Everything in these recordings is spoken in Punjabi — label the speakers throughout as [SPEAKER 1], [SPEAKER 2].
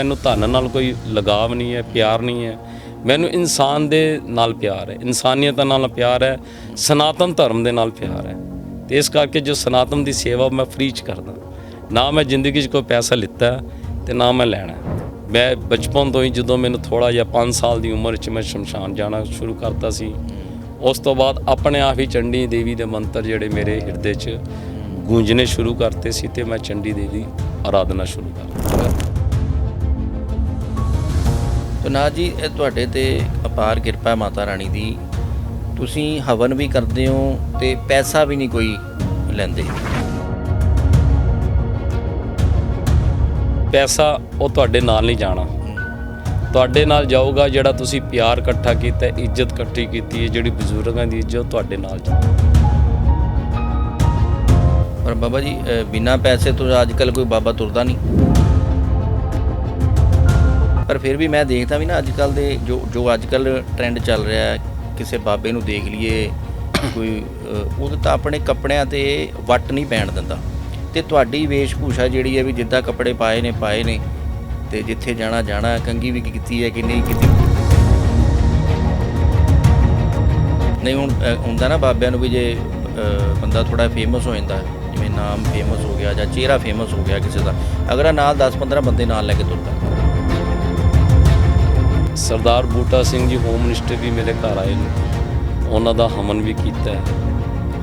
[SPEAKER 1] ਮੈਨੂੰ ਧਨ ਨਾਲ ਕੋਈ ਲਗਾਵ ਨਹੀਂ ਹੈ, ਪਿਆਰ ਨਹੀਂ ਹੈ। ਮੈਨੂੰ ਇਨਸਾਨ ਦੇ ਨਾਲ ਪਿਆਰ ਹੈ। ਇਨਸਾਨੀਅਤ ਨਾਲ ਪਿਆਰ ਹੈ, ਸਨਾਤਨ ਧਰਮ ਦੇ ਨਾਲ ਪਿਆਰ ਹੈ। ਤੇ ਇਸ ਕਰਕੇ ਜੋ ਸਨਾਤਨ ਦੀ ਸੇਵਾ ਮੈਂ ਫ੍ਰੀ ਚ ਕਰਦਾ। ਨਾ ਮੈਂ ਜ਼ਿੰਦਗੀ 'ਚ ਕੋਈ ਪੈਸਾ ਲਿੱਤਾ ਹੈ ਤੇ ਨਾ ਮੈਂ ਲੈਣਾ। ਮੈਂ ਬਚਪਨ ਤੋਂ ਹੀ ਜਦੋਂ ਮੈਨੂੰ ਥੋੜਾ ਜਿਹਾ 5 ਸਾਲ ਦੀ ਉਮਰ 'ਚ ਮੈਂ ਸ਼ਮਸ਼ਾਨ ਜਾਣਾ ਸ਼ੁਰੂ ਕਰਤਾ ਸੀ, ਉਸ ਤੋਂ ਬਾਅਦ ਆਪਣੇ ਆਪ ਹੀ ਚੰਡੀ ਦੇਵੀ ਦੇ ਮੰਤਰ ਜਿਹੜੇ ਮੇਰੇ ਹਿਰਦੇ 'ਚ ਗੂੰਜਣੇ ਸ਼ੁਰੂ ਕਰਤੇ ਸੀ ਤੇ ਮੈਂ ਚੰਡੀ ਦੇਵੀ ਦੀ ਆਰਾਧਨਾ ਸ਼ੁਰੂ ਕਰ ਦਿੱਤੀ
[SPEAKER 2] ਤਨਾਜ ਜੀ ਇਹ ਤੁਹਾਡੇ ਤੇ ਅਪਾਰ ਕਿਰਪਾ ਮਾਤਾ ਰਾਣੀ ਦੀ। ਤੁਸੀਂ ਹਵਨ ਵੀ ਕਰਦੇ ਹੋ ਤੇ ਪੈਸਾ ਵੀ ਨਹੀਂ ਕੋਈ ਲੈਂਦੇ।
[SPEAKER 1] ਪੈਸਾ ਉਹ ਤੁਹਾਡੇ ਨਾਲ ਨਹੀਂ ਜਾਣਾ। ਤੁਹਾਡੇ ਨਾਲ ਜਾਊਗਾ ਜਿਹੜਾ ਤੁਸੀਂ ਪਿਆਰ ਇਕੱਠਾ ਕੀਤਾ ਹੈ, ਇੱਜ਼ਤ ਇਕੱਠੀ ਕੀਤੀ ਹੈ ਜਿਹੜੀ ਬਜ਼ੁਰਗਾਂ ਦੀ ਇੱਜ਼ਤ ਉਹ ਤੁਹਾਡੇ ਨਾਲ ਜਾਊ।
[SPEAKER 2] ਪਰ ਬਾਬਾ ਜੀ ਬਿਨਾਂ ਪੈਸੇ ਤੋਂ ਅੱਜ ਕੱਲ ਕੋਈ ਬਾਬਾ ਤੁਰਦਾ ਨਹੀਂ। ਪਰ ਫਿਰ ਵੀ ਮੈਂ ਦੇਖਦਾ ਵੀ ਨਾ ਅੱਜ ਕੱਲ ਦੇ ਜੋ ਜੋ ਅੱਜ ਕੱਲ ਟ੍ਰੈਂਡ ਚੱਲ ਰਿਹਾ ਹੈ, ਕਿਸੇ ਬਾਬੇ ਨੂੰ ਦੇਖ ਲਈਏ, ਕੋਈ ਉਹ ਤਾਂ ਆਪਣੇ ਕੱਪੜਿਆਂ ਤੇ ਵੱਟ ਨਹੀਂ ਪੈਣ ਦਿੰਦਾ। ਤੇ ਤੁਹਾਡੀ ਵੇਸ਼ਭੂਸ਼ਾ ਜਿਹੜੀ ਹੈ ਵੀ ਜਿੱਦਾਂ ਕੱਪੜੇ ਪਾਏ ਨੇ ਪਾਏ ਨੇ, ਤੇ ਜਿੱਥੇ ਜਾਣਾ ਜਾਣਾ ਕੰਗੀ ਵੀ ਕੀਤੀ ਹੈ ਕਿ ਨਹੀਂ ਕੀਤੀ? ਨਹੀਂ, ਹੁਣ ਹੁੰਦਾ ਨਾ ਬਾਬਿਆਂ ਨੂੰ ਵੀ ਜੇ ਬੰਦਾ ਥੋੜਾ ਫੇਮਸ ਹੋ ਜਾਂਦਾ, ਜਿਵੇਂ ਨਾਮ ਫੇਮਸ ਹੋ ਗਿਆ ਜਾਂ ਚਿਹਰਾ ਫੇਮਸ ਹੋ ਗਿਆ ਕਿਸੇ ਦਾ, ਅਗਰ ਨਾਲ 10-15 ਬੰਦੇ ਨਾਲ ਲੈ ਕੇ ਤੁਰਦਾ।
[SPEAKER 1] ਸਰਦਾਰ ਬੂਟਾ ਸਿੰਘ ਜੀ ਹੋਮ ਮਿਨਿਸਟਰ ਵੀ ਮੇਰੇ ਘਰ ਆਏ ਨੇ। ਉਹਨਾਂ ਦਾ ਹਮਨ ਵੀ ਕੀਤਾ ਹੈ।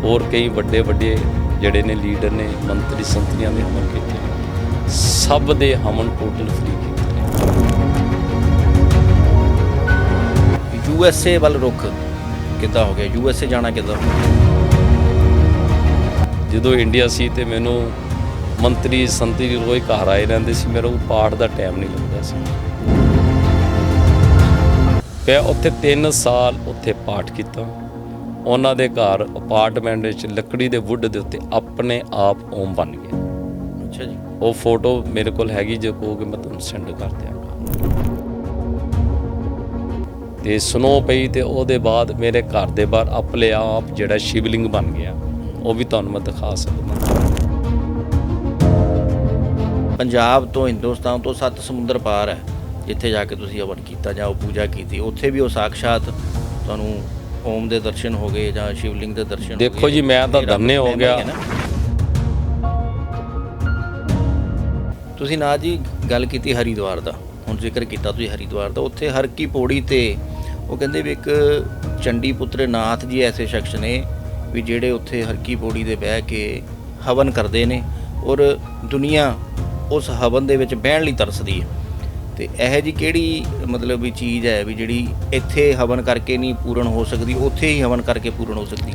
[SPEAKER 1] ਹੋਰ ਕਈ ਵੱਡੇ ਵੱਡੇ ਜਿਹੜੇ ਨੇ ਲੀਡਰ ਨੇ ਮੰਤਰੀ ਸੰਤਰੀਆਂ ਦੇ ਹਮਨ ਕੀਤੇ ਸਭ ਦੇ ਹਮਨ ਟੋਟਲ ਫ੍ਰੀ ਕੀਤੇ
[SPEAKER 2] ਯੂ ਐਸ ਏ ਵੱਲ ਰੁਖ ਕਿੱਦਾਂ ਹੋ ਗਿਆ? ਯੂ ਐਸ ਏ ਜਾਣਾ ਕਿੱਦਾਂ?
[SPEAKER 1] ਜਦੋਂ ਇੰਡੀਆ ਸੀ ਤੇ ਮੈਨੂੰ ਮੰਤਰੀ ਸੰਤਰੀ ਰੋਜ਼ ਘਰ ਆਏ ਰਹਿੰਦੇ ਸੀ ਮੇਰਾ ਉਹ ਪਾਠ ਦਾ ਟਾਈਮ ਨਹੀਂ ਲੱਗਦਾ ਸੀ। ਮੈਂ ਉੱਥੇ 3 ਸਾਲ ਉੱਥੇ ਪਾਠ ਕੀਤਾ। ਉਹਨਾਂ ਦੇ ਘਰ ਅਪਾਰਟਮੈਂਟ ਵਿੱਚ ਲੱਕੜੀ ਦੇ ਵੁੱਡ ਦੇ ਉੱਤੇ ਆਪਣੇ ਆਪ ਓਮ ਬਣ ਗਿਆ
[SPEAKER 2] ਅੱਛਾ ਜੀ।
[SPEAKER 1] ਉਹ ਫੋਟੋ ਮੇਰੇ ਕੋਲ ਹੈਗੀ ਜੇ ਕਹੋਗੇ ਮੈਂ ਤੁਹਾਨੂੰ ਸੈਂਡ ਕਰ ਦਿਆਂਗਾ। ਤੇ ਸਨੋ ਪਈ ਤੇ ਉਹਦੇ ਬਾਅਦ ਮੇਰੇ ਘਰ ਦੇ ਬਾਹਰ ਆਪਣੇ ਆਪ ਜਿਹੜਾ ਸ਼ਿਵਲਿੰਗ ਬਣ ਗਿਆ ਉਹ ਵੀ ਤੁਹਾਨੂੰ ਮੈਂ ਦਿਖਾ ਸਕਦਾ।
[SPEAKER 2] ਪੰਜਾਬ ਤੋਂ ਹਿੰਦੁਸਤਾਨ ਤੋਂ ਸੱਤ ਸਮੁੰਦਰ ਪਾਰ ਹੈ। ਜਿੱਥੇ ਜਾ ਕੇ ਤੁਸੀਂ ਹਵਨ ਕੀਤਾ ਜਾਂ ਉਹ ਪੂਜਾ ਕੀਤੀ ਉੱਥੇ ਵੀ ਉਹ ਸਾਖਸ਼ਾਤ ਤੁਹਾਨੂੰ ਓਮ ਦੇ ਦਰਸ਼ਨ ਹੋ ਗਏ ਜਾਂ ਸ਼ਿਵਲਿੰਗ ਦੇ ਦਰਸ਼ਨ ਹੋ
[SPEAKER 1] ਦੇਖੋ
[SPEAKER 2] ਗਏ।
[SPEAKER 1] ਜੀ, ਮੈਂ ਤਾਂ ਧੰਨੇ ਹੋ ਗਿਆ।
[SPEAKER 2] ਤੁਸੀਂ ਨਾ ਜੀ ਗੱਲ ਕੀਤੀ ਹਰੀਦੁਆਰ ਦਾ ਹੁਣ ਜ਼ਿਕਰ ਕੀਤਾ ਤੁਸੀਂ ਹਰੀਦੁਆਰ ਦਾ ਉੱਥੇ ਹਰ ਕੀ ਪੌੜੀ ਤੇ ਉਹ ਕਹਿੰਦੇ ਵੀ ਇੱਕ ਚੰਡੀ ਪੁੱਤਰ ਨਾਥ ਜੀ ਐਸੇ ਸ਼ਖਸ ਨੇ ਵੀ ਜਿਹੜੇ ਉੱਥੇ ਹਰ ਕੀ ਪੌੜੀ ਦੇ ਬਹਿ ਕੇ ਹਵਨ ਕਰਦੇ ਨੇ ਔਰ ਦੁਨੀਆ ਉਸ ਹਵਨ ਦੇ ਵਿੱਚ ਬਹਿਣ ਲਈ ਤਰਸਦੀ ਹੈ ਤੇ ਇਹ ਜੀ ਕਿਹੜੀ ਮਤਲਬ ਵੀ ਚੀਜ਼ ਹੈ ਵੀ ਜਿਹੜੀ ਇੱਥੇ ਹਵਨ ਕਰਕੇ ਨਹੀਂ ਪੂਰਨ ਹੋ ਸਕਦੀ ਉੱਥੇ ਹੀ ਹਵਨ ਕਰਕੇ ਪੂਰਨ ਹੋ ਸਕਦੀ?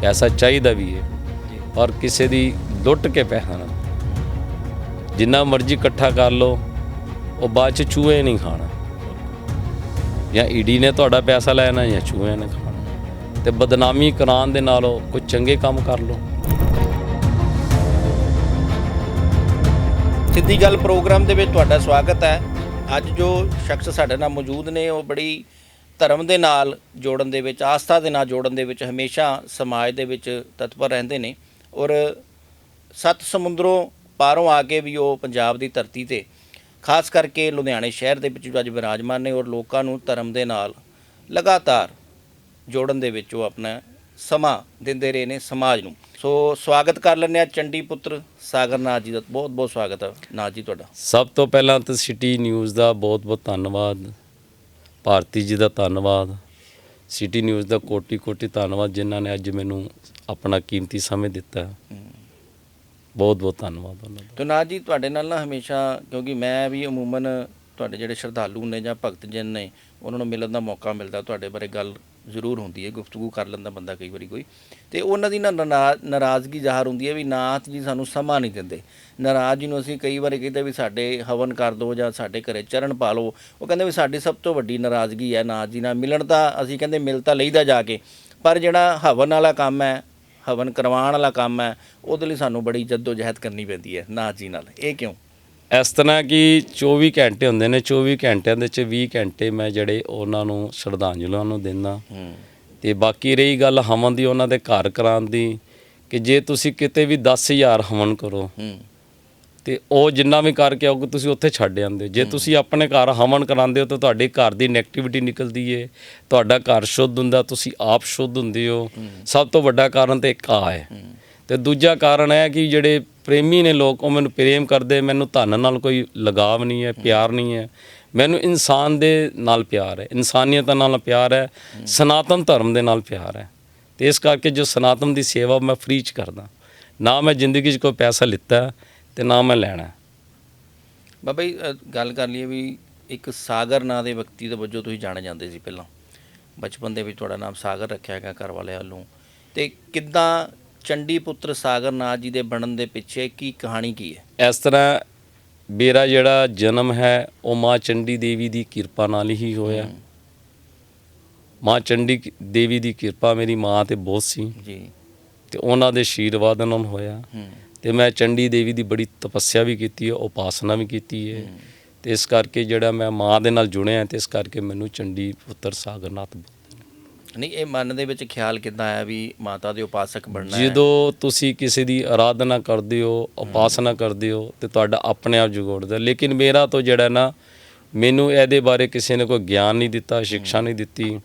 [SPEAKER 1] ਪੈਸਾ ਚਾਹੀਦਾ ਵੀ ਹੈ ਔਰ ਕਿਸੇ ਦੀ ਲੁੱਟ ਕੇ ਪੈਸਾ ਨਾ। ਜਿੰਨਾ ਮਰਜ਼ੀ ਇਕੱਠਾ ਕਰ ਲਓ ਉਹ ਬਾਅਦ ਚ ਚੂਹੇ ਨਹੀਂ ਖਾਣਾ। ਜਾਂ ਈਡੀ ਨੇ ਤੁਹਾਡਾ ਪੈਸਾ ਲੈਣਾ ਜਾਂ ਚੂਹੇ ਨੇ ਖਾਣਾ। ਤੇ ਬਦਨਾਮੀ ਕਰਾਉਣ ਦੇ ਨਾਲੋਂ ਕੋਈ ਚੰਗੇ ਕੰਮ ਕਰ ਲਓ।
[SPEAKER 2] ਸਿੱਧੀ ਗੱਲ ਪ੍ਰੋਗਰਾਮ ਦੇ ਵਿੱਚ ਤੁਹਾਡਾ ਸਵਾਗਤ ਹੈ। ਅੱਜ ਜੋ ਸ਼ਖਸ ਸਾਡੇ ਨਾਲ ਮੌਜੂਦ ਨੇ, ਉਹ ਬੜੀ ਧਰਮ ਦੇ ਨਾਲ ਜੋੜਨ ਦੇ ਵਿੱਚ, ਆਸਥਾ ਦੇ ਨਾਲ ਜੋੜਨ ਦੇ ਵਿੱਚ, ਹਮੇਸ਼ਾ ਸਮਾਜ ਦੇ ਵਿੱਚ ਤਤਪਰ ਰਹਿੰਦੇ ਨੇ ਔਰ ਸੱਤ ਸਮੁੰਦਰੋਂ ਪਾਰੋਂ ਆ ਕੇ ਵੀ ਉਹ ਪੰਜਾਬ ਦੀ ਧਰਤੀ ਤੇ, ਖਾਸ ਕਰਕੇ ਲੁਧਿਆਣੇ ਸ਼ਹਿਰ ਦੇ ਵਿੱਚ ਜੋ ਅੱਜ ਵਿਰਾਜਮਾਨ ਨੇ ਔਰ ਲੋਕਾਂ ਨੂੰ ਧਰਮ ਦੇ ਨਾਲ ਲਗਾਤਾਰ ਜੋੜਨ ਦੇ ਵਿੱਚ ਉਹ ਆਪਣਾ ਸਮਾਂ ਦਿੰਦੇ ਰਹੇ ਨੇ ਸਮਾਜ ਨੂੰ। ਸੋ ਸਵਾਗਤ ਕਰ ਲੈਂਦੇ ਆ ਚੰਡੀ ਪੁੱਤਰ ਸਾਗਰ ਨਾਥ ਜੀ ਦਾ। ਬਹੁਤ ਬਹੁਤ ਸਵਾਗਤ ਹੈ ਨਾਥ ਜੀ ਤੁਹਾਡਾ।
[SPEAKER 1] ਸਭ ਤੋਂ ਪਹਿਲਾਂ ਤਾਂ ਸਿਟੀ ਨਿਊਜ਼ ਦਾ ਬਹੁਤ-ਬਹੁਤ ਧੰਨਵਾਦ ਭਾਰਤੀ ਜੀ ਦਾ ਧੰਨਵਾਦ ਸਿਟੀ ਨਿਊਜ਼ ਦਾ ਕੋਟੀ-ਕੋਟੀ ਧੰਨਵਾਦ ਜਿਨ੍ਹਾਂ ਨੇ ਅੱਜ ਮੈਨੂੰ ਆਪਣਾ ਕੀਮਤੀ ਸਮੇਂ ਦਿੱਤਾ। ਬਹੁਤ-ਬਹੁਤ ਧੰਨਵਾਦ ਉਹਨਾਂ ਦਾ।
[SPEAKER 2] ਤੋ ਨਾਥ ਜੀ ਤੁਹਾਡੇ ਨਾਲ ਨਾ ਹਮੇਸ਼ਾ ਕਿਉਂਕਿ ਮੈਂ ਵੀ ਅਮੂਮਨ ਤੁਹਾਡੇ ਜਿਹੜੇ ਸ਼ਰਧਾਲੂ ਨੇ ਜਾਂ ਭਗਤ ਜਨ ਨੇ ਉਹਨਾਂ ਨੂੰ ਮਿਲਣ ਦਾ ਮੌਕਾ ਮਿਲਦਾ ਤੁਹਾਡੇ ਬਾਰੇ ਗੱਲ ਜ਼ਰੂਰ ਹੁੰਦੀ ਹੈ, ਗੁਫ਼ਤਗੂ ਕਰ ਲੈਂਦਾ ਬੰਦਾ ਕਈ ਵਾਰੀ ਕੋਈ। ਤੇ ਉਹਨਾਂ ਦੀ ਨਾ ਨਨਾ- ਨਾਰਾਜ਼ਗੀ ਜ਼ਾਹਰ ਹੁੰਦੀ ਹੈ ਵੀ ਨਾਥ ਜੀ ਸਾਨੂੰ ਸਮਾਂ ਨਹੀਂ ਦਿੰਦੇ। ਨਾਰਾਜ਼ ਜੀ ਨੂੰ ਅਸੀਂ ਕਈ ਵਾਰੀ ਕਹਿੰਦੇ ਵੀ ਸਾਡੇ ਹਵਨ ਕਰ ਦਿਓ ਜਾਂ ਸਾਡੇ ਘਰੇ ਚਰਨ ਪਾ ਲਓ। ਉਹ ਕਹਿੰਦੇ ਵੀ ਸਾਡੀ ਸਭ ਤੋਂ ਵੱਡੀ ਨਾਰਾਜ਼ਗੀ ਹੈ ਨਾਥ ਜੀ ਨਾਲ ਮਿਲਣ ਤਾਂ ਅਸੀਂ ਕਹਿੰਦੇ ਮਿਲ ਤਾਂ ਲਈਦਾ ਜਾ ਕੇ, ਪਰ ਜਿਹੜਾ ਹਵਨ ਵਾਲਾ ਕੰਮ ਹੈ, ਹਵਨ ਕਰਵਾਉਣ ਵਾਲਾ ਕੰਮ ਹੈ, ਉਹਦੇ ਲਈ ਸਾਨੂੰ ਬੜੀ ਜੱਦੋ ਜਹਿਦ ਕਰਨੀ ਪੈਂਦੀ ਹੈ ਨਾਥ ਜੀ ਨਾਲ। ਇਹ ਕਿਉਂ?
[SPEAKER 1] ਇਸ ਤਰ੍ਹਾਂ ਕਿ 24 ਘੰਟੇ ਹੁੰਦੇ ਨੇ 24 ਘੰਟਿਆਂ ਦੇ ਚ 20 ਘੰਟੇ ਮੈਂ ਜਿਹੜੇ ਉਹਨਾਂ ਨੂੰ ਸ਼ਰਧਾਂਜਲੀਆਂ ਨੂੰ ਦਿੰਦਾ। ਤੇ ਬਾਕੀ ਰਹੀ ਗੱਲ ਹਵਨ ਦੀ ਉਹਨਾਂ ਦੇ ਘਰ ਕਰਾਉਣ ਦੀ ਕਿ ਜੇ ਤੁਸੀਂ ਕਿਤੇ ਵੀ 10000 ਹਵਨ ਕਰੋ ਤੇ ਉਹ ਜਿੰਨਾ ਵੀ ਕਰਕੇ ਆਓਗੇ ਤੁਸੀਂ ਉੱਥੇ ਛੱਡ ਜਾਂਦੇ। ਜੇ ਤੁਸੀਂ ਆਪਣੇ ਘਰ ਹਵਨ ਕਰਾਉਂਦੇ ਹੋ ਤਾਂ ਤੁਹਾਡੇ ਘਰ ਦੀ ਨੈਗੇਟਿਵਿਟੀ ਨਿਕਲਦੀ ਏ ਤੁਹਾਡਾ ਘਰ ਸ਼ੁੱਧ ਹੁੰਦਾ ਤੁਸੀਂ ਆਪ ਸ਼ੁੱਧ ਹੁੰਦੇ ਹੋ। ਸਭ ਤੋਂ ਵੱਡਾ ਕਾਰਨ ਤੇ ਇੱਕ ਆ ਹੈ। ਤੇ ਦੂਜਾ ਕਾਰਨ ਹੈ ਕਿ ਜਿਹੜੇ ਪ੍ਰੇਮੀ ਨੇ ਲੋਕ, ਉਹ ਮੈਨੂੰ ਪ੍ਰੇਮ ਕਰਦੇ, ਮੈਨੂੰ ਧਨ ਨਾਲ ਕੋਈ ਲਗਾਵ ਨਹੀਂ ਹੈ, ਪਿਆਰ ਨਹੀਂ ਹੈ। ਮੈਨੂੰ ਇਨਸਾਨ ਦੇ ਨਾਲ ਪਿਆਰ ਹੈ, ਇਨਸਾਨੀਅਤ ਨਾਲ ਪਿਆਰ ਹੈ, ਸਨਾਤਨ ਧਰਮ ਦੇ ਨਾਲ ਪਿਆਰ ਹੈ। ਤੇ ਇਸ ਕਰਕੇ ਜੋ ਸਨਾਤਨ ਦੀ ਸੇਵਾ ਮੈਂ ਫ੍ਰੀ ਚ ਕਰਦਾ। ਨਾ ਮੈਂ ਜ਼ਿੰਦਗੀ 'ਚ ਕੋਈ ਪੈਸਾ ਲਿੱਤਾ ਤੇ ਨਾ ਮੈਂ ਲੈਣਾ।
[SPEAKER 2] ਬਾਬਾ ਜੀ ਗੱਲ ਕਰ ਲਈਏ ਵੀ ਇੱਕ ਸਾਗਰ ਨਾਂ ਦੇ ਵਿਅਕਤੀ ਦੇ ਵਜੋਂ ਤੁਸੀਂ ਜਾਣੇ ਜਾਂਦੇ ਸੀ ਪਹਿਲਾਂ। ਬਚਪਨ ਦੇ ਵਿੱਚ ਤੁਹਾਡਾ ਨਾਮ ਸਾਗਰ ਰੱਖਿਆ ਗਿਆ ਘਰ ਵਾਲਿਆਂ ਵੱਲੋਂ। ਤੇ ਕਿੱਦਾਂ ਚੰਡੀ ਪੁੱਤਰ ਸਾਗਰ ਨਾਥ ਜੀ ਦੇ ਬਣਨ ਦੇ ਪਿੱਛੇ ਕੀ ਕਹਾਣੀ ਕੀ ਹੈ?
[SPEAKER 1] ਇਸ ਤਰ੍ਹਾਂ ਮੇਰਾ ਜਿਹੜਾ ਜਨਮ ਹੈ ਉਹ ਮਾਂ ਚੰਡੀ ਦੇਵੀ ਦੀ ਕਿਰਪਾ ਨਾਲ ਹੀ ਹੋਇਆ। ਮਾਂ ਚੰਡੀ ਦੇਵੀ ਦੀ ਕਿਰਪਾ ਮੇਰੀ ਮਾਂ ਤੇ ਬਹੁਤ ਸੀ।
[SPEAKER 2] ਜੀ।
[SPEAKER 1] ਤੇ ਉਹਨਾਂ ਦੇ ਆਸ਼ੀਰਵਾਦ ਨਾਲ ਹੋਇਆ। ਤੇ ਮੈਂ ਚੰਡੀ ਦੇਵੀ ਦੀ ਬੜੀ ਤਪੱਸਿਆ ਵੀ ਕੀਤੀ ਹੈ ਉਪਾਸਨਾ ਵੀ ਕੀਤੀ ਹੈ। ਤੇ ਇਸ ਕਰਕੇ ਜਿਹੜਾ ਮੈਂ ਮਾਂ ਦੇ ਨਾਲ ਜੁੜਿਆ ਤੇ ਇਸ ਕਰਕੇ ਮੈਨੂੰ ਚੰਡੀ ਪੁੱਤਰ ਸਾਗਰਨਾਥ
[SPEAKER 2] ਨਹੀਂ ਇਹ ਮਨ ਦੇ ਵਿੱਚ ਖਿਆਲ ਕਿੱਦਾਂ ਆਇਆ ਵੀ ਮਾਤਾ ਦੇ ਉਪਾਸਕ ਬਣਨਾ ਹੈ?
[SPEAKER 1] ਜਦੋਂ ਤੁਸੀਂ ਕਿਸੇ ਦੀ ਆਰਾਧਨਾ ਕਰਦੇ ਹੋ ਉਪਾਸਨਾ ਕਰਦੇ ਹੋ ਤੇ ਤੁਹਾਡਾ ਆਪਣੇ ਆਪ ਜੁਗੜਦਾ। ਲੇਕਿਨ ਮੇਰਾ ਤੋਂ ਜਿਹੜਾ ਨਾ ਮੈਨੂੰ ਇਹਦੇ ਬਾਰੇ ਕਿਸੇ ਨੇ ਕੋਈ ਗਿਆਨ ਨਹੀਂ ਦਿੱਤਾ ਸਿੱਖਿਆ ਨਹੀਂ ਦਿੱਤੀ।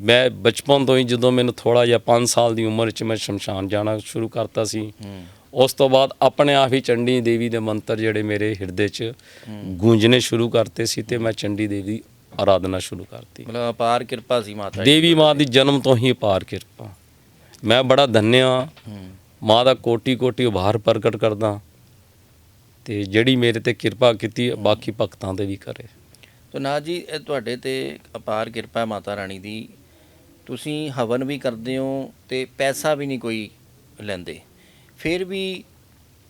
[SPEAKER 1] ਮੈਂ ਬਚਪਨ ਤੋਂ ਹੀ ਜਦੋਂ ਮੈਨੂੰ ਥੋੜਾ ਜਿਹਾ 5 ਸਾਲ ਦੀ ਉਮਰ 'ਚ ਮੈਂ ਸ਼ਮਸ਼ਾਨ ਜਾਣਾ ਸ਼ੁਰੂ ਕਰਤਾ ਸੀ ਉਸ ਤੋਂ ਬਾਅਦ ਆਪਣੇ ਆਪ ਹੀ ਚੰਡੀ ਦੇਵੀ ਦੇ ਮੰਤਰ ਜਿਹੜੇ ਮੇਰੇ ਹਿਰਦੇ 'ਚ ਗੂੰਜਣੇ ਸ਼ੁਰੂ ਕਰਤੇ ਸੀ ਤੇ ਮੈਂ ਚੰਡੀ ਦੇਵੀ ਆਰਾਧਨਾ ਸ਼ੁਰੂ ਕਰਤੀ।
[SPEAKER 2] ਮਤਲਬ ਅਪਾਰ ਕਿਰਪਾ ਸੀ ਮਾਤਾ ਦੀ
[SPEAKER 1] ਦੇਵੀ ਮਾਂ ਦੀ ਜਨਮ ਤੋਂ ਹੀ ਅਪਾਰ ਕਿਰਪਾ। ਮੈਂ ਬੜਾ ਧੰਨਿਆ।
[SPEAKER 2] ਹੂੰ।
[SPEAKER 1] ਮਾਂ ਦਾ ਕੋਟੀ ਕੋਟੀ ਉਭਾਰ ਪ੍ਰਗਟ ਕਰਦਾ। ਤੇ ਜਿਹੜੀ ਮੇਰੇ ਤੇ ਕਿਰਪਾ ਕੀਤੀ ਹੈ, ਬਾਕੀ ਭਗਤਾਂ ਤੇ ਵੀ ਕਰੇ।
[SPEAKER 2] ਤੋ ਨਾ ਜੀ ਇਹ ਤੁਹਾਡੇ ਤੇ ਅਪਾਰ ਕਿਰਪਾ ਹੈ ਮਾਤਾ ਰਾਣੀ ਦੀ। ਤੁਸੀਂ ਹਵਨ ਵੀ ਕਰਦੇ ਹੋ ਤੇ ਪੈਸਾ ਵੀ ਨਹੀਂ ਕੋਈ ਲੈਂਦੇ। ਫਿਰ ਵੀ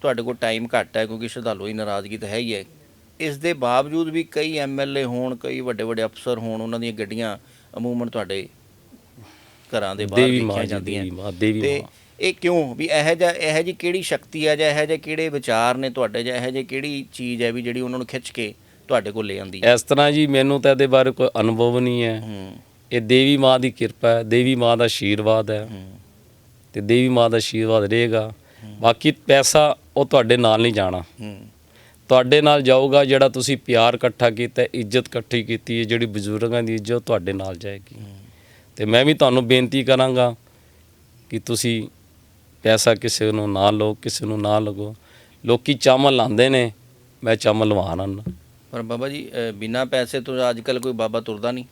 [SPEAKER 2] ਤੁਹਾਡੇ ਕੋਲ ਟਾਈਮ ਘੱਟ ਹੈ ਕਿਉਂਕਿ ਸ਼ਰਧਾਲੂ ਦੀ ਨਾਰਾਜ਼ਗੀ ਤਾਂ ਹੈ ਹੀ ਹੈ। ਇਸ ਦੇ ਬਾਵਜੂਦ ਵੀ ਕਈ ਐਮਐਲਏ ਹੋਣ ਕਈ ਵੱਡੇ ਵੱਡੇ ਅਫਸਰ ਹੋਣ ਉਹਨਾਂ ਦੀਆਂ ਗੱਡੀਆਂ ਅਮੂਮਨ ਤੁਹਾਡੇ ਘਰਾਂ ਦੇ ਬਾਹਰ ਦੇਖੀਆਂ
[SPEAKER 1] ਜੀ
[SPEAKER 2] ਜਾਂਦੀਆਂ ਤੇ ਇਹ ਕਿਉਂ? ਵੀ ਇਹੋ ਜਿਹਾ ਇਹੋ ਜਿਹੀ ਕਿਹੜੀ ਸ਼ਕਤੀ ਹੈ ਜਾਂ ਇਹੋ ਜਿਹੇ ਕਿਹੜੇ ਵਿਚਾਰ ਨੇ ਤੁਹਾਡੇ ਜਾਂ ਇਹੋ ਜਿਹੀ ਕਿਹੜੀ ਚੀਜ਼ ਹੈ ਵੀ ਜਿਹੜੀ ਉਹਨਾਂ ਨੂੰ ਖਿੱਚ ਕੇ ਤੁਹਾਡੇ ਕੋਲ ਲੈ ਆਂਦੀ ਹੈ?
[SPEAKER 1] ਇਸ ਤਰ੍ਹਾਂ ਜੀ ਮੈਨੂੰ ਤਾਂ ਇਹਦੇ ਬਾਰੇ ਕੋਈ ਅਨੁਭਵ ਨਹੀਂ ਹੈ। ਇਹ ਦੇਵੀ ਮਾਂ ਦੀ ਕਿਰਪਾ ਹੈ। ਦੇਵੀ ਮਾਂ ਦਾ ਆਸ਼ੀਰਵਾਦ ਹੈ। ਤੇ ਦੇਵੀ ਮਾਂ ਦਾ ਆਸ਼ੀਰਵਾਦ ਰਹੇਗਾ। ਬਾਕੀ ਪੈਸਾ ਉਹ ਤੁਹਾਡੇ ਨਾਲ ਨਹੀਂ ਜਾਣਾ। ਤੁਹਾਡੇ ਨਾਲ ਜਾਊਗਾ ਜਿਹੜਾ ਤੁਸੀਂ ਪਿਆਰ ਇਕੱਠਾ ਕੀਤਾ ਇੱਜ਼ਤ ਇਕੱਠੀ ਕੀਤੀ ਹੈ ਜਿਹੜੀ ਬਜ਼ੁਰਗਾਂ ਦੀ ਇੱਜ਼ਤ ਤੁਹਾਡੇ ਨਾਲ ਜਾਏਗੀ। ਤੇ ਮੈਂ ਵੀ ਤੁਹਾਨੂੰ ਬੇਨਤੀ ਕਰਾਂਗਾ ਕਿ ਤੁਸੀਂ ਪੈਸਾ ਕਿਸੇ ਨੂੰ ਨਾ ਲਓ ਕਿਸੇ ਨੂੰ ਨਾ ਲਗੋ ਲੋਕੀ ਚਾਮਲ ਲਾਉਂਦੇ ਨੇ ਮੈਂ ਚਾਮਲ ਲਵਾਣਾ ਨਾ
[SPEAKER 2] ਪਰ ਬਾਬਾ ਜੀ ਬਿਨਾਂ ਪੈਸੇ ਤੋਂ ਅੱਜ ਕੱਲ ਕੋਈ ਬਾਬਾ ਤੁਰਦਾ ਨਹੀਂ।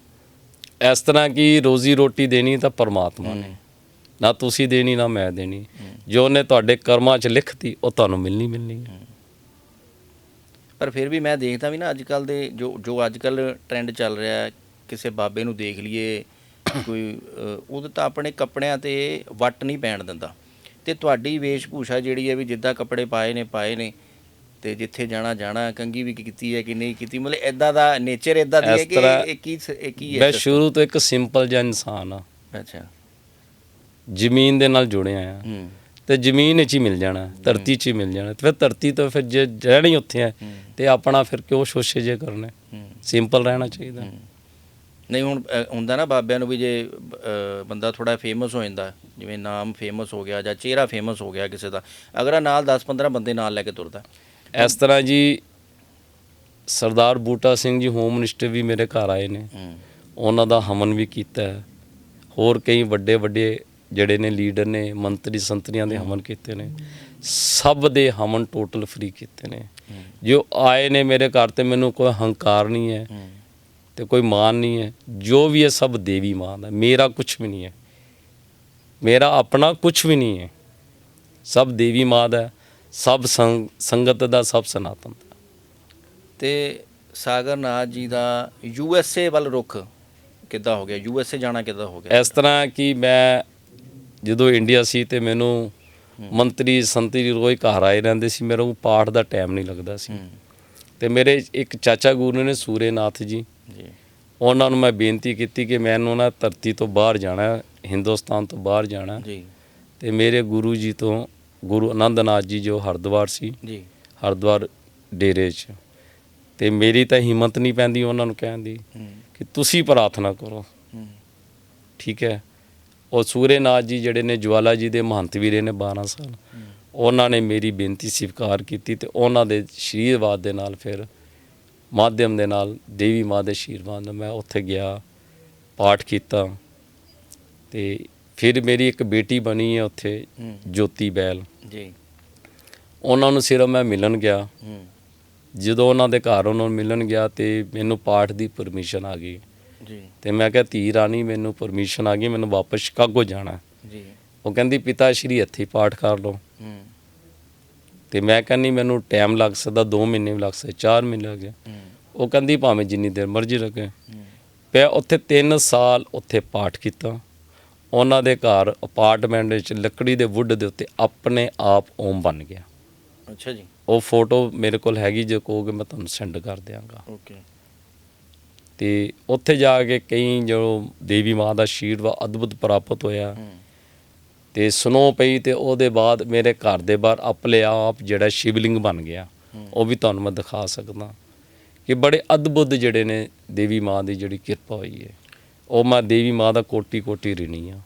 [SPEAKER 1] ਇਸ ਤਰ੍ਹਾਂ ਕਿ ਰੋਜ਼ੀ ਰੋਟੀ ਦੇਣੀ ਤਾਂ ਪਰਮਾਤਮਾ ਨੇ। ਨਾ ਤੁਸੀਂ ਦੇਣੀ ਨਾ ਮੈਂ ਦੇਣੀ। ਜੋ ਉਹਨੇ ਤੁਹਾਡੇ ਕਰਮਾਂ 'ਚ ਲਿਖਤੀ ਉਹ ਤੁਹਾਨੂੰ ਮਿਲਣੀ ਮਿਲਣੀ ਹੈ।
[SPEAKER 2] ਪਰ ਫਿਰ ਵੀ ਮੈਂ ਦੇਖਦਾ ਵੀ ਨਾ ਅੱਜ ਕੱਲ ਦੇ ਜੋ ਜੋ ਅੱਜ ਕੱਲ ਟ੍ਰੈਂਡ ਚੱਲ ਰਿਹਾ ਹੈ ਕਿਸੇ ਬਾਬੇ ਨੂੰ ਦੇਖ ਲਈਏ ਕੋਈ ਉਹਦੇ ਤਾਂ ਆਪਣੇ ਕੱਪੜਿਆਂ ਤੇ ਵੱਟ ਨਹੀਂ ਪੈਣ ਦਿੰਦਾ। ਤੇ ਤੁਹਾਡੀ ਵੇਸ਼ਭੂਸ਼ਾ ਜਿਹੜੀ ਹੈ ਵੀ ਜਿੱਦਾਂ ਕੱਪੜੇ ਪਾਏ ਨੇ ਪਾਏ ਨੇ ਤੇ ਜਿੱਥੇ ਜਾਣਾ ਜਾਣਾ ਕੰਗੀ ਵੀ ਕੀਤੀ ਹੈ ਕਿ ਨਹੀਂ ਕੀਤੀ ਮਤਲਬ ਐਦਾਂ ਦਾ ਨੇਚਰ ਐਦਾਂ ਦੀ ਹੈ ਕਿ ਇਹ ਕੀ ਇਹ ਕੀ ਹੈ
[SPEAKER 1] ਮੈਂ ਸ਼ੁਰੂ ਤੋਂ ਇੱਕ ਸਿੰਪਲ ਜਿਹਾ ਇਨਸਾਨ ਆ
[SPEAKER 2] ਅੱਛਾ।
[SPEAKER 1] ਜ਼ਮੀਨ ਦੇ ਨਾਲ ਜੁੜਿਆ ਆ
[SPEAKER 2] ਹੂੰ।
[SPEAKER 1] ਤੇ ਜ਼ਮੀਨ 'ਚ ਹੀ ਮਿਲ ਜਾਣਾ ਧਰਤੀ 'ਚ ਹੀ ਮਿਲ ਜਾਣਾ। ਤੇ ਫਿਰ ਧਰਤੀ ਤੋਂ ਫਿਰ ਜੇ ਰਹਿਣਾ ਉੱਥੇ ਹੈ। ਤੇ ਆਪਣਾ ਫਿਰ ਕਿਉਂ ਸ਼ੋਸ਼ੇ ਜੇ ਕਰਨੇ? ਸਿੰਪਲ ਰਹਿਣਾ ਚਾਹੀਦਾ।
[SPEAKER 2] ਨਹੀਂ ਹੁਣ ਹੁੰਦਾ ਨਾ ਬਾਬਿਆਂ ਨੂੰ ਵੀ ਜੇ ਬੰਦਾ ਥੋੜਾ ਫੇਮਸ ਹੋ ਜਾਂਦਾ ਜਿਵੇਂ ਨਾਮ ਫੇਮਸ ਹੋ ਗਿਆ ਜਾਂ ਚਿਹਰਾ ਫੇਮਸ ਹੋ ਗਿਆ ਕਿਸੇ ਦਾ ਅਗਰ ਨਾਲ 10-15 ਬੰਦੇ ਨਾਲ ਲੈ ਕੇ ਤੁਰਦਾ।
[SPEAKER 1] ਇਸ ਤਰ੍ਹਾਂ ਜੀ ਸਰਦਾਰ ਬੂਟਾ ਸਿੰਘ ਜੀ ਹੋਮ ਮਿਨਿਸਟਰ ਵੀ ਮੇਰੇ ਘਰ ਆਏ ਨੇ। ਉਹਨਾਂ ਦਾ ਹਮਨ ਵੀ ਕੀਤਾ। ਹੋਰ ਕਈ ਵੱਡੇ ਵੱਡੇ ਜਿਹੜੇ ਨੇ ਲੀਡਰ ਨੇ ਮੰਤਰੀ ਸੰਤਰੀਆਂ ਦੇ ਹਮਨ ਕੀਤੇ ਨੇ ਸਭ ਦੇ ਹਮਨ ਟੋਟਲ ਫ੍ਰੀ ਕੀਤੇ ਨੇ। ਜੋ ਆਏ ਨੇ ਮੇਰੇ ਘਰ ਤੇ ਮੈਨੂੰ ਕੋਈ ਹੰਕਾਰ ਨਹੀਂ ਹੈ
[SPEAKER 2] ਹੂੰ
[SPEAKER 1] ਤੇ ਕੋਈ ਮਾਨ ਨਹੀਂ ਹੈ। ਜੋ ਵੀ ਹੈ ਸਭ ਦੇਵੀ ਮਾਂ ਦਾ ਮੇਰਾ ਕੁਝ ਵੀ ਨਹੀਂ ਹੈ। ਮੇਰਾ ਆਪਣਾ ਕੁਝ ਵੀ ਨਹੀਂ ਹੈ। ਸਭ ਦੇਵੀ ਮਾਂ ਦਾ ਹੈ, ਸਭ ਸੰਗ- ਸੰਗਤ ਦਾ ਸਭ ਸਨਾਤਨ ਦਾ।
[SPEAKER 2] ਤੇ ਸਾਗਰਨਾਥ ਜੀ ਦਾ ਯੂ ਐਸ ਏ ਵੱਲ ਰੁਖ ਕਿੱਦਾਂ ਹੋ ਗਿਆ? ਯੂ ਐਸ ਏ ਜਾਣਾ ਕਿੱਦਾਂ ਹੋ ਗਿਆ?
[SPEAKER 1] ਇਸ ਤਰ੍ਹਾਂ ਕਿ ਮੈਂ ਜਦੋਂ ਇੰਡੀਆ ਸੀ ਤੇ ਮੈਨੂੰ ਮੰਤਰੀ ਸੰਤਰੀ ਰੋਜ਼ ਘਰ ਆਏ ਰਹਿੰਦੇ ਸੀ ਮੇਰੇ ਕੋਲ ਪਾਠ ਦਾ ਟਾਈਮ ਨਹੀਂ ਲੱਗਦਾ ਸੀ। ਤੇ ਮੇਰੇ ਇੱਕ ਚਾਚਾ ਗੁਰੂ ਨੇ ਸੂਰੇਨਾਥ ਜੀ
[SPEAKER 2] ਜੀ।
[SPEAKER 1] ਉਹਨਾਂ ਨੂੰ ਮੈਂ ਬੇਨਤੀ ਕੀਤੀ ਕਿ ਮੈਨੂੰ ਨਾ ਧਰਤੀ ਤੋਂ ਬਾਹਰ ਜਾਣਾ ਹੈ, ਹਿੰਦੁਸਤਾਨ ਤੋਂ ਬਾਹਰ ਜਾਣਾ।
[SPEAKER 2] ਜੀ।
[SPEAKER 1] ਤੇ ਮੇਰੇ ਗੁਰੂ ਜੀ ਤੋਂ ਗੁਰੂ ਆਨੰਦਨਾਥ ਜੀ ਜੋ ਹਰਿਦੁਆਰ ਸੀ
[SPEAKER 2] ਜੀ।
[SPEAKER 1] ਹਰਿਦੁਆਰ ਡੇਰੇ 'ਚ। ਤੇ ਮੇਰੀ ਤਾਂ ਹਿੰਮਤ ਨਹੀਂ ਪੈਂਦੀ ਉਹਨਾਂ ਨੂੰ ਕਹਿਣ ਦੀ ਕਿ ਤੁਸੀਂ ਪ੍ਰਾਰਥਨਾ ਕਰੋ। ਠੀਕ ਹੈ? ਉਹ ਸੂਰੇਨਾਥ ਜੀ ਜਿਹੜੇ ਨੇ ਜਵਾਲਾ ਜੀ ਦੇ ਮਹੰਤ ਵੀ ਰਹੇ ਨੇ 12 ਸਾਲ। ਉਹਨਾਂ ਨੇ ਮੇਰੀ ਬੇਨਤੀ ਸਵੀਕਾਰ ਕੀਤੀ ਤੇ ਉਹਨਾਂ ਦੇ ਆਸ਼ੀਰਵਾਦ ਦੇ ਨਾਲ ਫਿਰ ਮਾਧਿਅਮ ਦੇ ਨਾਲ ਦੇਵੀ ਮਾਂ ਦੇ ਆਸ਼ੀਰਵਾਦ ਨਾਲ ਮੈਂ ਉੱਥੇ ਗਿਆ ਪਾਠ ਕੀਤਾ ਤੇ ਫਿਰ ਮੇਰੀ ਇੱਕ ਬੇਟੀ ਬਣੀ ਹੈ ਉੱਥੇ ਜੋਤੀ ਬੈਲ।
[SPEAKER 2] ਜੀ।
[SPEAKER 1] ਉਹਨਾਂ ਨੂੰ ਸਿਰਫ ਮੈਂ ਮਿਲਣ ਗਿਆ। ਜਦੋਂ ਉਹਨਾਂ ਦੇ ਘਰ ਉਹਨਾਂ ਨੂੰ ਮਿਲਣ ਗਿਆ ਤੇ ਮੈਨੂੰ ਪਾਠ ਦੀ ਪਰਮਿਸ਼ਨ ਆ ਗਈ।
[SPEAKER 2] ਜੀ।
[SPEAKER 1] ਤੇ ਮੈਂ ਕਿਹਾ ਧੀ ਰਾਣੀ ਮੈਨੂੰ ਪਰਮਿਸ਼ਨ ਆ ਗਈ ਮੈਨੂੰ ਵਾਪਸ ਸ਼ਿਕਾਗੋ ਜਾਣਾ
[SPEAKER 2] ਜੀ।
[SPEAKER 1] ਉਹ ਕਹਿੰਦੀ ਪਿਤਾ ਸ਼੍ਰੀ ਇੱਥੇ ਹੀ ਪਾਠ ਕਰ ਲਓ।
[SPEAKER 2] ਹੂੰ।
[SPEAKER 1] ਤੇ ਮੈਂ ਕਹਿੰਦੀ ਮੈਨੂੰ ਟਾਈਮ ਲੱਗ ਸਕਦਾ 2 ਮਹੀਨੇ ਵੀ ਲੱਗ ਸਕਦੇ 4 ਮਹੀਨੇ ਲੱਗ ਗਏ। ਉਹ ਕਹਿੰਦੀ ਭਾਵੇਂ ਜਿੰਨੀ ਦੇਰ ਮਰਜ਼ੀ ਲੱਗੇ। ਪਿਆ ਉੱਥੇ 3 ਸਾਲ ਉੱਥੇ ਪਾਠ ਕੀਤਾ। ਉਹਨਾਂ ਦੇ ਘਰ ਅਪਾਰਟਮੈਂਟ ਵਿੱਚ ਲੱਕੜੀ ਦੇ ਵੁੱਡ ਦੇ ਉੱਤੇ ਆਪਣੇ ਆਪ ਓਮ ਬਣ ਗਿਆ।
[SPEAKER 2] ਅੱਛਾ ਜੀ।
[SPEAKER 1] ਉਹ ਫੋਟੋ ਮੇਰੇ ਕੋਲ ਹੈਗੀ ਜੇ ਕਹੋਗੇ ਮੈਂ ਤੁਹਾਨੂੰ ਸੈਂਡ ਕਰ ਦਿਆਂਗਾ।
[SPEAKER 2] ਓਕੇ
[SPEAKER 1] ਤੇ ਉੱਥੇ ਜਾ ਕੇ ਕਈ ਜੋ ਦੇਵੀ ਮਾਂ ਦਾ ਆਸ਼ੀਰਵਾਦ ਅਦਭੁਤ ਪ੍ਰਾਪਤ ਹੋਇਆ। ਤੇ ਸਨੋ ਪਈ ਤੇ ਉਹਦੇ ਬਾਅਦ ਮੇਰੇ ਘਰ ਦੇ ਬਾਹਰ ਆਪਣੇ ਆਪ ਜਿਹੜਾ ਸ਼ਿਵਲਿੰਗ ਬਣ ਗਿਆ। ਉਹ ਵੀ ਤੁਹਾਨੂੰ ਮੈਂ ਦਿਖਾ ਸਕਦਾ। ਕਿ ਬੜੇ ਅਦਭੁਤ ਜਿਹੜੇ ਨੇ ਦੇਵੀ ਮਾਂ ਦੀ ਜਿਹੜੀ ਕਿਰਪਾ ਹੋਈ ਹੈ। ਉਹ ਮੈਂ ਦੇਵੀ ਮਾਂ ਦਾ ਕੋਟੀ ਕੋਟੀ ਰਿਣੀ ਆ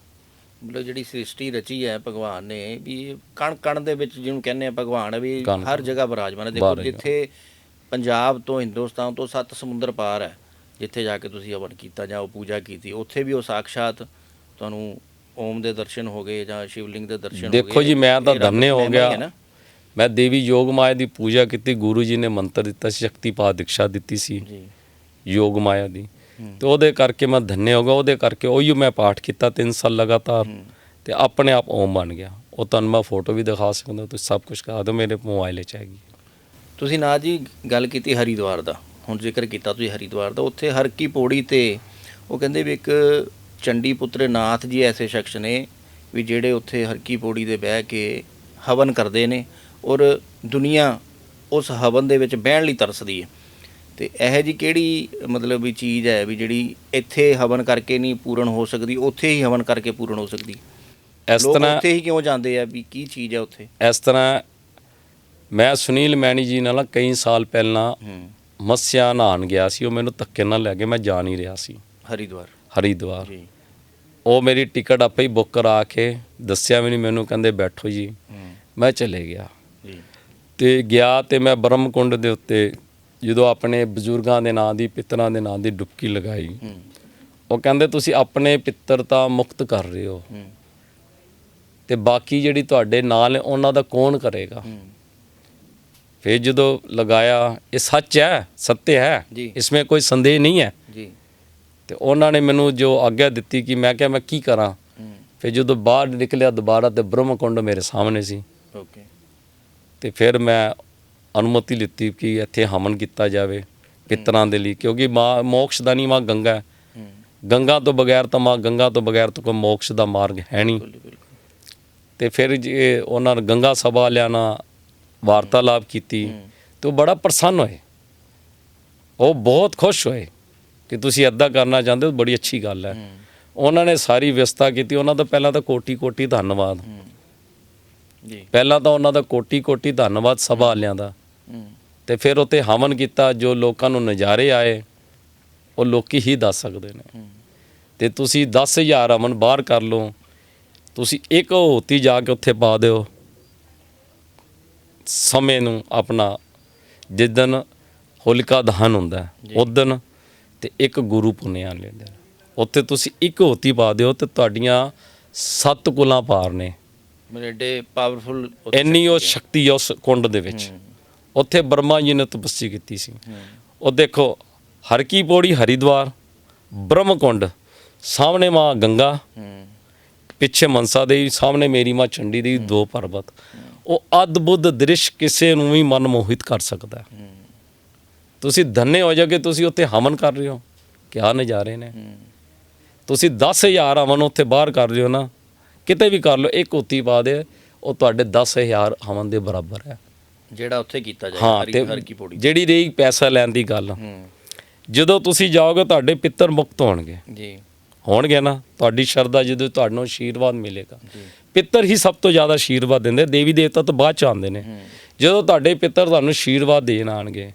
[SPEAKER 2] ਮਤਲਬ ਜਿਹੜੀ ਸ੍ਰਿਸ਼ਟੀ ਰਚੀ ਹੈ ਭਗਵਾਨ ਨੇ ਵੀ ਕਣ ਕਣ ਦੇ ਵਿੱਚ ਜਿਹਨੂੰ ਕਹਿੰਦੇ ਆ ਭਗਵਾਨ ਵੀ ਹਰ ਜਗ੍ਹਾ ਵਿਰਾਜਮਾਨ ਹੈ। ਦੇਖੋ। ਜਿੱਥੇ ਪੰਜਾਬ ਤੋਂ ਹਿੰਦੁਸਤਾਨ ਤੋਂ ਸੱਤ ਸਮੁੰਦਰ ਪਾਰ ਹੈ ਜਿੱਥੇ ਜਾ ਕੇ ਤੁਸੀਂ ਹਵਨ ਕੀਤਾ ਜਾਂ ਉਹ ਪੂਜਾ ਕੀਤੀ ਉੱਥੇ ਵੀ ਉਹ ਸਾਖਸ਼ਾਤ ਤੁਹਾਨੂੰ ਓਮ ਦੇ ਦਰਸ਼ਨ ਹੋ ਗਏ ਜਾਂ ਸ਼ਿਵਲਿੰਗ ਦੇ ਦਰਸ਼ਨ ਹੋ ਗਏ।
[SPEAKER 1] ਦੇਖੋ ਜੀ, ਮੈਂ ਤਾਂ
[SPEAKER 2] ਦੀ
[SPEAKER 1] ਧੰਨੇ ਹੋ ਗਿਆ। ਮੈਂ ਦੇਵੀ ਯੋਗ ਮਾਇਆ ਦੀ ਪੂਜਾ ਕੀਤੀ ਗੁਰੂ ਜੀ ਨੇ ਮੰਤਰ ਦਿੱਤਾ ਸੀ ਸ਼ਕਤੀਪਾਤ ਦੀਕਸ਼ਾ ਦਿੱਤੀ ਸੀ।
[SPEAKER 2] ਜੀ।
[SPEAKER 1] ਯੋਗ ਮਾਇਆ ਦੀ। ਤੇ ਉਹਦੇ ਕਰਕੇ ਮੈਂ ਧੰਨੇ ਹੋ ਗਿਆ ਉਹਦੇ ਕਰਕੇ ਉਹੀ ਮੈਂ ਪਾਠ ਕੀਤਾ 3 ਸਾਲ ਲਗਾਤਾਰ। ਤੇ ਆਪਣੇ ਆਪ ਓਮ ਬਣ ਗਿਆ। ਉਹ ਤੁਹਾਨੂੰ ਮੈਂ ਫੋਟੋ ਵੀ ਦਿਖਾ ਸਕਦਾ ਤੁਸੀਂ ਸਭ ਕੁਝ ਕਰਾ ਦਿਓ ਮੇਰੇ ਮੋਬਾਈਲ 'ਚ ਹੈਗੀ।
[SPEAKER 2] ਤੁਸੀਂ ਨਾ ਜੀ ਗੱਲ ਕੀਤੀ ਹਰੀਦੁਆਰ ਦਾ। ਹੁਣ ਜ਼ਿਕਰ ਕੀਤਾ ਤੁਸੀਂ ਹਰੀਦੁਆਰ ਦਾ ਉੱਥੇ ਹਰ ਕੀ ਪੌੜੀ ਤੇ ਉਹ ਕਹਿੰਦੇ ਵੀ ਇੱਕ ਚੰਡੀ ਪੁੱਤਰ ਨਾਥ ਜੀ ਐਸੇ ਸ਼ਖਸ ਨੇ ਵੀ ਜਿਹੜੇ ਉੱਥੇ ਹਰ ਕੀ ਪੌੜੀ ਦੇ ਬਹਿ ਕੇ ਹਵਨ ਕਰਦੇ ਨੇ ਔਰ ਦੁਨੀਆ ਉਸ ਹਵਨ ਦੇ ਵਿੱਚ ਬਹਿਣ ਲਈ ਤਰਸਦੀ ਹੈ। ਤੇ ਇਹ ਜੀ ਕਿਹੜੀ ਮਤਲਬ ਵੀ ਚੀਜ਼ ਹੈ ਵੀ ਜਿਹੜੀ ਇੱਥੇ ਹਵਨ ਕਰਕੇ ਨਹੀਂ ਪੂਰਨ ਹੋ ਸਕਦੀ ਉੱਥੇ ਹੀ ਹਵਨ ਕਰਕੇ ਪੂਰਨ ਹੋ ਸਕਦੀ?
[SPEAKER 1] ਇਸ ਤਰ੍ਹਾਂ
[SPEAKER 2] ਉੱਥੇ ਹੀ ਕਿਉਂ ਜਾਂਦੇ ਆ ਵੀ ਕੀ ਚੀਜ਼ ਹੈ ਉੱਥੇ?
[SPEAKER 1] ਇਸ ਤਰ੍ਹਾਂ ਮੈਂ ਸੁਨੀਲ ਮੈਣੀ ਜੀ ਨਾਲ ਕਈ ਸਾਲ ਪਹਿਲਾਂ ਮੱਸਿਆ ਨਹਾਉਣ ਗਿਆ ਸੀ ਉਹ ਮੈਨੂੰ ਧੱਕੇ ਨਾਲ ਲੈ ਕੇ ਮੈਂ ਜਾ ਨਹੀਂ ਰਿਹਾ ਸੀ।
[SPEAKER 2] ਹਰੀਦੁਆਰ। ਜੀ।
[SPEAKER 1] ਉਹ ਮੇਰੀ ਟਿਕਟ ਆਪੇ ਹੀ ਬੁੱਕ ਕਰਾ ਕੇ ਦੱਸਿਆ ਵੀ ਨਹੀਂ ਮੈਨੂੰ ਕਹਿੰਦੇ ਬੈਠੋ ਜੀ। ਮੈਂ ਚਲੇ ਗਿਆ।
[SPEAKER 2] ਜੀ।
[SPEAKER 1] ਤੇ ਗਿਆ ਤੇ ਮੈਂ ਬ੍ਰਹਮਕੁੰਡ ਦੇ ਉੱਤੇ ਜਦੋਂ ਆਪਣੇ ਬਜ਼ੁਰਗਾਂ ਦੇ ਨਾਂ ਦੀ ਪਿਤਰਾਂ ਦੇ ਨਾਂ ਦੀ ਡੁਬਕੀ ਲਗਾਈ। ਉਹ ਕਹਿੰਦੇ ਤੁਸੀਂ ਆਪਣੇ ਪਿੱਤਰ ਤਾਂ ਮੁਕਤ ਕਰ ਰਹੇ ਹੋ। ਤੇ ਬਾਕੀ ਜਿਹੜੀ ਤੁਹਾਡੇ ਨਾਲ ਉਹਨਾਂ ਦਾ ਕੌਣ ਕਰੇਗਾ? फिर जो लगाया ये सच है सत्य
[SPEAKER 2] है
[SPEAKER 1] इसमें ਕੋਈ ਸੰਦੇਹ ਨਹੀਂ ਹੈ।
[SPEAKER 2] ਜੀ।
[SPEAKER 1] ਤੇ ਉਹਨਾਂ ਨੇ ਮੈਨੂੰ ਜੋ ਆਗਿਆ ਦਿੱਤੀ ਕਿ ਮੈਂ ਕਿਹਾ ਮੈਂ ਕੀ ਕਰਾਂ? ਫਿਰ ਜਦੋਂ ਬਾਹਰ ਨਿਕਲਿਆ ਦੁਬਾਰਾ ਤੇ ਬ੍ਰਹਮਕੁੰਡ ਮੇਰੇ ਸਾਹਮਣੇ ਸੀ। ਤੇ ਫਿਰ ਮੈਂ ਅਨੁਮਤੀ ਲਿੱਤੀ ਕਿ ਇੱਥੇ ਹਮਨ ਕੀਤਾ ਜਾਵੇ ਪਿੱਤਰਾਂ ਦੇ ਲਈ ਕਿਉਂਕਿ ਮਾਂ ਮੋਕਸ਼ ਦਾ ਨਹੀਂ ਮਾਂ ਗੰਗਾ ਗੰਗਾ ਤੋਂ ਬਗੈਰ ਤਾਂ ਮਾਂ ਗੰਗਾ ਤੋਂ ਬਗੈਰ ਤਾਂ ਕੋਈ ਮੋਕਸ਼ ਦਾ ਮਾਰਗ ਹੈ ਨਹੀਂ।
[SPEAKER 2] ਬਿਲਕੁਲ
[SPEAKER 1] ਤੇ ਫਿਰ ਜੇ ਉਹਨਾਂ ਨੇ ਗੰਗਾ ਸਭਾ ਲਿਆਣਾ ਵਾਰਤਾਲਾਪ ਕੀਤੀ। ਤੇ ਉਹ ਬੜਾ ਪ੍ਰਸੰਨ ਹੋਏ। ਉਹ ਬਹੁਤ ਖੁਸ਼ ਹੋਏ ਕਿ ਤੁਸੀਂ ਅੱਦਾ ਕਰਨਾ ਚਾਹੁੰਦੇ ਹੋ ਬੜੀ ਅੱਛੀ ਗੱਲ ਹੈ। ਉਹਨਾਂ ਨੇ ਸਾਰੀ ਵਿਵਸਥਾ ਕੀਤੀ ਉਹਨਾਂ ਦਾ ਪਹਿਲਾਂ ਤਾਂ ਕੋਟੀ ਕੋਟੀ ਧੰਨਵਾਦ
[SPEAKER 2] ਜੀ।
[SPEAKER 1] ਪਹਿਲਾਂ ਤਾਂ ਉਹਨਾਂ ਦਾ ਕੋਟੀ ਕੋਟੀ ਧੰਨਵਾਦ ਸਭਾ ਵਾਲਿਆਂ ਦਾ। ਤੇ ਫਿਰ ਉੱਤੇ ਹਵਨ ਕੀਤਾ ਜੋ ਲੋਕਾਂ ਨੂੰ ਨਜ਼ਾਰੇ ਆਏ ਉਹ ਲੋਕੀ ਹੀ ਦੱਸ ਸਕਦੇ ਨੇ। ਤੇ ਤੁਸੀਂ 10000 ਅਮਨ ਬਾਹਰ ਕਰ ਲਓ ਤੁਸੀਂ ਇੱਕ ਹੋਤੀ ਜਾ ਕੇ ਉੱਥੇ ਪਾ ਦਿਓ। ਸਮੇਂ ਨੂੰ ਆਪਣਾ ਜਿੱਦਨ ਹੋਲਿਕਾ ਦਹਨ ਹੁੰਦਾ। ਉਦਨ ਤੇ ਇੱਕ ਗੁਰੂ ਪੁੰਨਿਆ ਲੈਂਦੇ। ਉੱਥੇ ਤੁਸੀਂ ਇੱਕ ਹੋਤੀ ਪਾ ਦਿਓ ਤੇ ਤੁਹਾਡੀਆਂ ਸੱਤ ਕੁਲਾਂ ਪਾਰ ਨੇ।
[SPEAKER 2] ਮੇਰੇ ਡੇ ਪਾਵਰਫੁਲ
[SPEAKER 1] ਇੰਨੀ ਉਹ ਸ਼ਕਤੀ ਉਸ ਕੁੰਡ ਦੇ ਵਿੱਚ। ਉੱਥੇ ਬਰਮਾ ਜੀ ਨੇ ਤਪੱਸੀ ਕੀਤੀ ਸੀ। ਉਹ ਦੇਖੋ ਹਰ ਕੀ ਪੌੜੀ ਹਰਿਦੁਆਰ ਬ੍ਰਹਮਕੁੰਡ ਸਾਹਮਣੇ ਮਾਂ ਗੰਗਾ ਪਿੱਛੇ ਮਨਸਾ ਦੇਵੀ ਸਾਹਮਣੇ ਮੇਰੀ ਮਾਂ ਚੰਡੀ ਦੇਵੀ ਦੋ ਪਰਬਤ। ਉਹ ਅਦਭੁਤ ਦ੍ਰਿਸ਼ ਕਿਸੇ ਨੂੰ ਵੀ ਮਨ ਮੋਹਿਤ ਕਰ ਸਕਦਾ ਹੈ। ਤੁਸੀਂ ਧੰਨੇ ਹੋ ਜਾਓਗੇ ਤੁਸੀਂ ਉੱਥੇ ਹਵਨ ਕਰ ਰਹੇ ਹੋ। ਕਿਆ ਨਜ਼ਾਰੇ ਨੇ। ਤੁਸੀਂ 10000 ਹਵਨ ਉੱਥੇ ਬਾਹਰ ਕਰ ਰਹੇ ਹੋ ਨਾ। ਕਿਤੇ ਵੀ ਕਰ ਲਓ ਇੱਕ ਹੋਤੀ ਪਾ ਦੇ ਉਹ ਤੁਹਾਡੇ 10000 ਹਵਨ ਦੇ ਬਰਾਬਰ ਹੈ।
[SPEAKER 2] ਜਿਹੜਾ ਉੱਥੇ ਕੀਤਾ ਜਾਏ
[SPEAKER 1] ਹਾਂ
[SPEAKER 2] ਹਰੀ ਕੀ ਪੌੜੀ।
[SPEAKER 1] ਜਿਹੜੀ ਰਹੀ ਪੈਸਾ ਲੈਣ ਦੀ ਗੱਲ। ਜਦੋਂ ਤੁਸੀਂ ਜਾਓਗੇ ਤੁਹਾਡੇ ਪਿੱਤਰ ਮੁਕਤ ਹੋਣਗੇ।
[SPEAKER 2] ਜੀ।
[SPEAKER 1] ਹੋਣਗੇ ਨਾ, ਤੁਹਾਡੀ ਸ਼ਰਧਾ ਜਦੋਂ ਤੁਹਾਨੂੰ ਆਸ਼ੀਰਵਾਦ ਮਿਲੇਗਾ। ਪਿੱਤਰ ਹੀ ਸਭ ਤੋਂ ਜ਼ਿਆਦਾ ਆਸ਼ੀਰਵਾਦ ਦਿੰਦੇ, ਦੇਵੀ ਦੇਵਤਾ ਤੋਂ ਬਾਅਦ ਚ ਆਉਂਦੇ ਨੇ। ਜਦੋਂ ਤੁਹਾਡੇ ਪਿੱਤਰ ਤੁਹਾਨੂੰ ਆਸ਼ੀਰਵਾਦ ਦੇਣ ਆਣਗੇ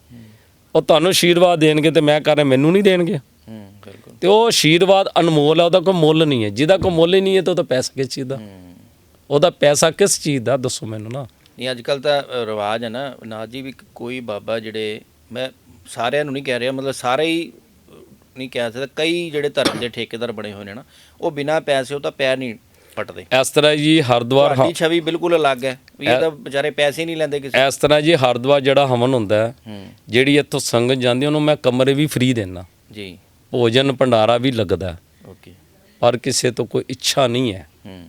[SPEAKER 1] ਉਹ ਤੁਹਾਨੂੰ ਆਸ਼ੀਰਵਾਦ ਦੇਣਗੇ ਤੇ ਮੈਂ ਕਹ ਰਿਹਾ, ਮੈਨੂੰ ਨਹੀਂ ਦੇਣਗੇ। ਤੇ ਉਹ ਆਸ਼ੀਰਵਾਦ ਅਨਮੋਲ ਹੈ, ਉਹਦਾ ਕੋਈ ਮੁੱਲ ਨਹੀਂ ਹੈ। ਜਿਹਦਾ ਕੋਈ ਮੁੱਲ ਹੀ ਨਹੀਂ ਹੈ ਤਾਂ ਉਹਦਾ ਪੈਸਾ ਕਿਸ ਚੀਜ਼ ਦਾ? ਉਹਦਾ ਪੈਸਾ ਕਿਸ ਚੀਜ਼ ਦਾ? ਦੱਸੋ ਮੈਨੂੰ ਨਾ।
[SPEAKER 2] ਨਹੀਂ ਅੱਜ ਕੱਲ ਤਾਂ ਰਿਵਾਜ ਹੈ ਨਾ ਨਾਥ ਜੀ ਵੀ ਕੋਈ ਬਾਬਾ ਜਿਹੜੇ, ਮੈਂ ਸਾਰਿਆਂ ਨੂੰ ਨਹੀਂ ਕਹਿ ਰਿਹਾ, ਮਤਲਬ ਸਾਰੇ ਹੀ ਨਹੀਂ ਕਹਿ ਸਕਦਾ। ਕਈ ਜਿਹੜੇ ਧਰਮ ਦੇ ਠੇਕੇਦਾਰ ਬਣੇ ਹੋਏ ਨੇ ਨਾ ਉਹ ਬਿਨਾਂ ਪੈਸੇ ਉਹ ਤਾਂ ਪੈਰ ਨਹੀਂ ਪਟਦੇ
[SPEAKER 1] ਇਸ ਤਰ੍ਹਾਂ ਜੀ ਹਰਿਦੁਆਰ
[SPEAKER 2] ਤੁਹਾਡੀ ਛਵੀ ਬਿਲਕੁਲ ਅਲੱਗ ਹੈ। ਵੀ ਇਹ ਤਾਂ ਵਿਚਾਰੇ ਪੈਸੇ ਨਹੀਂ ਲੈਂਦੇ ਕਿਸੇ
[SPEAKER 1] ਇਸ ਤਰ੍ਹਾਂ ਜੀ ਹਰਿਦੁਆਰ ਜਿਹੜਾ ਹਵਨ ਹੁੰਦਾ ਜਿਹੜੀ ਇੱਥੋਂ ਸੰਗਤ ਜਾਂਦੀ ਉਹਨੂੰ ਮੈਂ ਕਮਰੇ ਵੀ ਫ੍ਰੀ ਦੇਣਾ
[SPEAKER 2] ਜੀ।
[SPEAKER 1] ਭੋਜਨ ਭੰਡਾਰਾ ਵੀ ਲੱਗਦਾ
[SPEAKER 2] ਓਕੇ।
[SPEAKER 1] ਪਰ ਕਿਸੇ ਤੋਂ ਕੋਈ ਇੱਛਾ ਨਹੀਂ ਹੈ।
[SPEAKER 2] ਹੂੰ।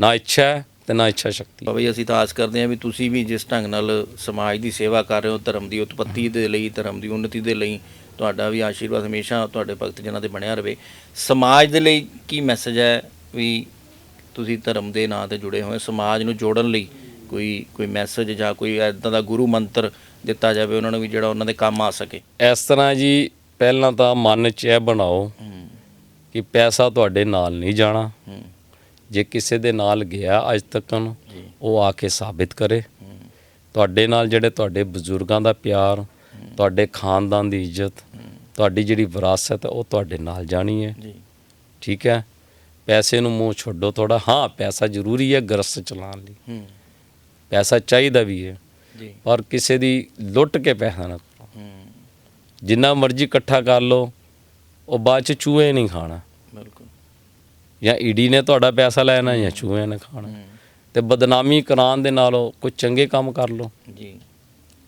[SPEAKER 1] ਨਾ ਇੱਛਾ ਤੇ ਨਾ ਇੱਛਾ ਸ਼ਕਤੀ।
[SPEAKER 2] ਬਾਬਾ ਅਸੀਂ ਤਾਂ ਆਸ ਕਰਦੇ ਹਾਂ ਵੀ ਤੁਸੀਂ ਵੀ ਜਿਸ ਢੰਗ ਨਾਲ ਸਮਾਜ ਦੀ ਸੇਵਾ ਕਰ ਰਹੇ ਹੋ ਧਰਮ ਦੀ ਉਤਪੱਤੀ ਦੇ ਲਈ ਧਰਮ ਦੀ ਉન્નਤੀ ਦੇ ਲਈ ਤੁਹਾਡਾ ਵੀ ਆਸ਼ੀਰਵਾਦ ਹਮੇਸ਼ਾ ਤੁਹਾਡੇ ਭਗਤ ਜਨਾਂ ਤੇ ਬਣਿਆ ਰਵੇ ਸਮਾਜ ਦੇ ਲਈ ਕੀ ਮੈਸੇਜ ਹੈ ਵੀ ਤੁਸੀਂ ਧਰਮ ਦੇ ਨਾਂ ਤੇ ਜੁੜੇ ਹੋਏ ਸਮਾਜ ਨੂੰ ਜੋੜਨ ਲਈ ਕੋਈ ਕੋਈ ਮੈਸੇਜ ਜਾਂ ਕੋਈ ਐਦਾਂ ਦਾ ਗੁਰੂ ਮੰਤਰ ਦਿੱਤਾ ਜਾਵੇ ਉਹਨਾਂ ਨੂੰ ਵੀ ਜਿਹੜਾ ਉਹਨਾਂ ਦੇ ਕੰਮ ਆ ਸਕੇ?
[SPEAKER 1] ਇਸ ਤਰ੍ਹਾਂ ਜੀ ਪਹਿਲਾਂ ਤਾਂ ਮਨ 'ਚ ਇਹ ਬਣਾਓ ਕਿ ਪੈਸਾ ਤੁਹਾਡੇ ਨਾਲ ਨਹੀਂ ਜਾਣਾ। ਜੇ ਕਿਸੇ ਦੇ ਨਾਲ ਗਿਆ ਅੱਜ ਤੱਕ ਉਹ ਆ ਕੇ ਸਾਬਿਤ ਕਰੇ। ਤੁਹਾਡੇ ਨਾਲ ਜਿਹੜੇ ਤੁਹਾਡੇ ਬਜ਼ੁਰਗਾਂ ਦਾ ਪਿਆਰ ਤੁਹਾਡੇ ਖਾਨਦਾਨ ਦੀ ਇੱਜ਼ਤ ਤੁਹਾਡੀ ਜਿਹੜੀ ਵਿਰਾਸਤ ਹੈ ਉਹ ਤੁਹਾਡੇ ਨਾਲ ਜਾਣੀ ਹੈ।
[SPEAKER 2] ਜੀ।
[SPEAKER 1] ਠੀਕ ਹੈ? ਪੈਸੇ ਨੂੰ ਮੂੰਹ ਛੱਡੋ ਥੋੜਾ ਹਾਂ ਪੈਸਾ ਜ਼ਰੂਰੀ ਹੈ ਗ੍ਰਸਤ ਚਲਾਉਣ ਲਈ।
[SPEAKER 2] ਹੂੰ।
[SPEAKER 1] ਪੈਸਾ ਚਾਹੀਦਾ ਵੀ ਹੈ।
[SPEAKER 2] ਜੀ।
[SPEAKER 1] ਪਰ ਕਿਸੇ ਦੀ ਲੁੱਟ ਕੇ ਪੈਸਾ ਨਾ ਕਰੋ
[SPEAKER 2] ਹੂੰ।
[SPEAKER 1] ਜਿੰਨਾ ਮਰਜ਼ੀ ਇਕੱਠਾ ਕਰ ਲਓ ਉਹ ਬਾਅਦ ਚ ਚੂਹੇ ਨਹੀਂ ਖਾਣਾ।
[SPEAKER 2] ਬਿਲਕੁਲ।
[SPEAKER 1] ਜਾਂ ਈਡੀ ਨੇ ਤੁਹਾਡਾ ਪੈਸਾ ਲੈਣਾ ਜਾਂ ਚੂਹੇ ਨੇ ਖਾਣਾ। ਤੇ ਬਦਨਾਮੀ ਕਰਾਉਣ ਦੇ ਨਾਲੋਂ ਕੋਈ ਚੰਗੇ ਕੰਮ ਕਰ ਲਓ।
[SPEAKER 2] ਜੀ।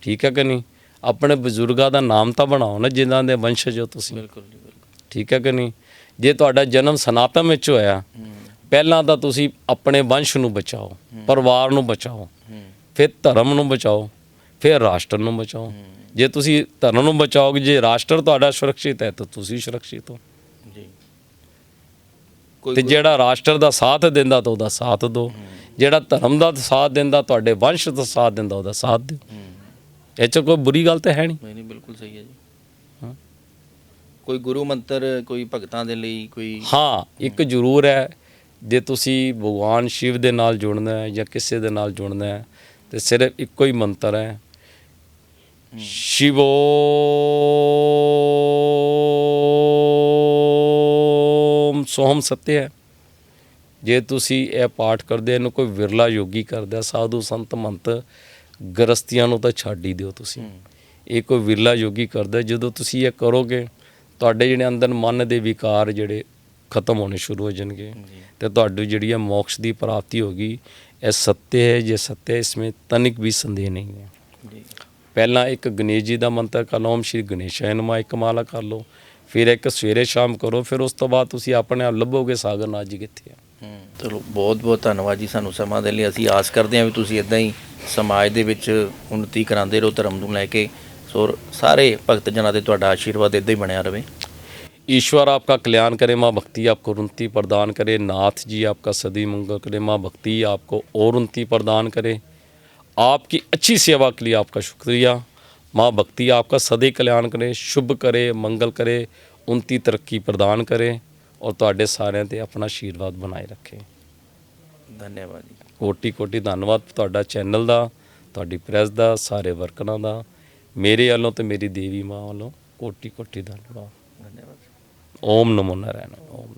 [SPEAKER 1] ਠੀਕ ਹੈ ਕਿ ਨਹੀਂ? ਆਪਣੇ ਬਜ਼ੁਰਗਾਂ ਦਾ ਨਾਮ ਤਾਂ ਬਣਾਓ ਨਾ ਜਿਨ੍ਹਾਂ ਦੇ ਵੰਸ਼ਜ ਹੋ ਤੁਸੀਂ।
[SPEAKER 2] ਬਿਲਕੁਲ ਜੀ ਬਿਲਕੁਲ।
[SPEAKER 1] ਠੀਕ ਹੈ ਕਿ ਨਹੀਂ? ਜੇ ਤੁਹਾਡਾ ਜਨਮ ਸਨਾਤਨ ਵਿੱਚ ਹੋਇਆ ਪਹਿਲਾਂ ਤਾਂ ਤੁਸੀਂ ਆਪਣੇ ਵੰਸ਼ ਨੂੰ ਬਚਾਓ ਪਰਿਵਾਰ ਨੂੰ ਬਚਾਓ ਫਿਰ ਧਰਮ ਨੂੰ ਬਚਾਓ ਫਿਰ ਰਾਸ਼ਟਰ ਨੂੰ ਬਚਾਓ। ਜੇ ਤੁਸੀਂ ਧਰਮ ਨੂੰ ਬਚਾਓਗੇ ਜੇ ਰਾਸ਼ਟਰ ਤੁਹਾਡਾ ਸੁਰੱਖਿਅਤ ਹੈ ਤਾਂ ਤੁਸੀਂ ਸੁਰੱਖਿਅਤ ਹੋ।
[SPEAKER 2] ਜੀ।
[SPEAKER 1] ਤੇ ਜਿਹੜਾ ਰਾਸ਼ਟਰ ਦਾ ਸਾਥ ਦਿੰਦਾ ਤਾਂ ਉਹਦਾ ਸਾਥ ਦਿਓ। ਜਿਹੜਾ ਧਰਮ ਦਾ ਸਾਥ ਦਿੰਦਾ ਤੁਹਾਡੇ ਵੰਸ਼ ਦਾ ਸਾਥ ਦਿੰਦਾ ਉਹਦਾ ਸਾਥ ਦਿਓ। ਇਹ 'ਚ ਕੋਈ ਬੁਰੀ ਗੱਲ ਤਾਂ ਹੈ ਨਹੀਂ।
[SPEAKER 2] ਨਹੀਂ ਨਹੀਂ ਬਿਲਕੁਲ ਸਹੀ ਹੈ ਜੀ।
[SPEAKER 1] ਹਾਂ।
[SPEAKER 2] ਕੋਈ ਗੁਰੂ ਮੰਤਰ ਕੋਈ ਭਗਤਾਂ ਦੇ ਲਈ ਕੋਈ
[SPEAKER 1] ਹਾਂ ਇੱਕ ਜ਼ਰੂਰ ਹੈ। ਜੇ ਤੁਸੀਂ ਭਗਵਾਨ ਸ਼ਿਵ ਦੇ ਨਾਲ ਜੁੜਨਾ ਹੈ ਜਾਂ ਕਿਸੇ ਦੇ ਨਾਲ ਜੁੜਨਾ ਹੈ ਤੇ ਸਿਰਫ ਇੱਕੋ ਹੀ ਮੰਤਰ ਹੈ। ਸ਼ਿਵੋ ਸੋਹਮ ਸਤਿ ਹੈ। ਜੇ ਤੁਸੀਂ ਇਹ ਪਾਠ ਕਰਦੇ ਇਹਨੂੰ ਕੋਈ ਵਿਰਲਾ ਯੋਗੀ ਕਰਦਾ ਸਾਧੂ ਸੰਤ ਮੰਤ ਗ੍ਰਸਤੀਆਂ ਨੂੰ ਤਾਂ ਛੱਡ ਹੀ ਦਿਓ ਤੁਸੀਂ। ਇਹ ਕੋਈ ਵਿਰਲਾ ਯੋਗੀ ਕਰਦਾ ਜਦੋਂ ਤੁਸੀਂ ਇਹ ਕਰੋਗੇ ਤੁਹਾਡੇ ਜਿਹੜੇ ਅੰਦਰ ਮਨ ਦੇ ਵਿਕਾਰ ਜਿਹੜੇ ਖਤਮ ਹੋਣੇ ਸ਼ੁਰੂ ਹੋ ਜਾਣਗੇ। ਤੇ ਤੁਹਾਡੀ ਜਿਹੜੀ ਹੈ ਮੋਕਸ਼ ਦੀ ਪ੍ਰਾਪਤੀ ਹੋਗੀ ਇਹ ਸੱਤੇ ਹੈ ਜੇ ਸੱਤੇ ਇਸਮੇ ਤਨਿਕ ਵੀ ਸੰਦੇਹ ਨਹੀਂ ਹੈ। ਪਹਿਲਾਂ ਇੱਕ ਗਣੇਸ਼ ਜੀ ਦਾ ਮੰਤਰ ਕਰ ਲਓ ਓਮ ਸ਼੍ਰੀ ਗਣੇਸ਼ਾయ ਨਮਾ ਇੱਕ ਮਾਲਾ ਕਰ ਲਓ ਫਿਰ ਇੱਕ ਸਵੇਰੇ ਸ਼ਾਮ ਕਰੋ ਫਿਰ ਉਸ ਤੋਂ ਬਾਅਦ ਤੁਸੀਂ ਆਪਣੇ ਆਪ ਲੱਭੋਗੇ ਸਾਗਰ ਨਾਥ ਜੀ ਕਿੱਥੇ ਆ।
[SPEAKER 2] ਹੂੰ ਚਲੋ ਬਹੁਤ ਬਹੁਤ ਧੰਨਵਾਦ ਜੀ ਸਾਨੂੰ ਸਮਾਂ ਦੇਣ ਲਈ ਅਸੀਂ ਆਸ ਕਰਦੇ ਹਾਂ ਵੀ ਤੁਸੀਂ ਇਦਾਂ ਹੀ ਸਮਾਜ ਦੇ ਵਿੱਚ ਉન્નਤੀ ਕਰਾਉਂਦੇ ਰਹੋ ਧਰਮ ਨੂੰ ਲੈ ਕੇ ਸੋ ਸਾਰੇ ਭਗਤ ਜਨਾਂ ਦੇ ਤੁਹਾਡਾ ਆਸ਼ੀਰਵਾਦ ਇਦਾਂ ਹੀ ਬਣਿਆ ਰਵੇ
[SPEAKER 1] ईश्वर आपका कल्याण करे माँ भक्ति आपको उन्नति प्रदान करे नाथ जी आपका सदी मंगल करे माँ भक्ति आपको और उन्नति प्रदान करे आपकी अच्छी सेवा के लिए आपका शुक्रिया माँ भक्ति आपका सदैव कल्याण करे शुभ करे मंगल करे उन्नति तरक्की प्रदान करे और ਤੁਹਾਡੇ ਸਾਰਿਆਂ ਤੇ ਆਪਣਾ ਆਸ਼ੀਰਵਾਦ ਬਣਾਏ ਰੱਖੇ।
[SPEAKER 2] ਧੰਨਵਾਦ ਜੀ।
[SPEAKER 1] ਕੋਟੀ ਕੋਟੀ ਧੰਨਵਾਦ ਤੁਹਾਡਾ ਚੈਨਲ ਦਾ ਤੁਹਾਡੀ ਪ੍ਰੈਸ ਦਾ ਸਾਰੇ ਵਰਕਰਾਂ ਦਾ। ਮੇਰੇ ਵੱਲੋਂ ਤੇ ਮੇਰੀ ਦੇਵੀ ਮਾਂ ਵੱਲੋਂ ਕੋਟੀ ਕੋਟੀ ਧੰਨਵਾਦ
[SPEAKER 2] ਧੰਨਵਾਦ
[SPEAKER 1] ਓਮ ਨਮੋ ਨਾਰਾਇਣ ਓਮ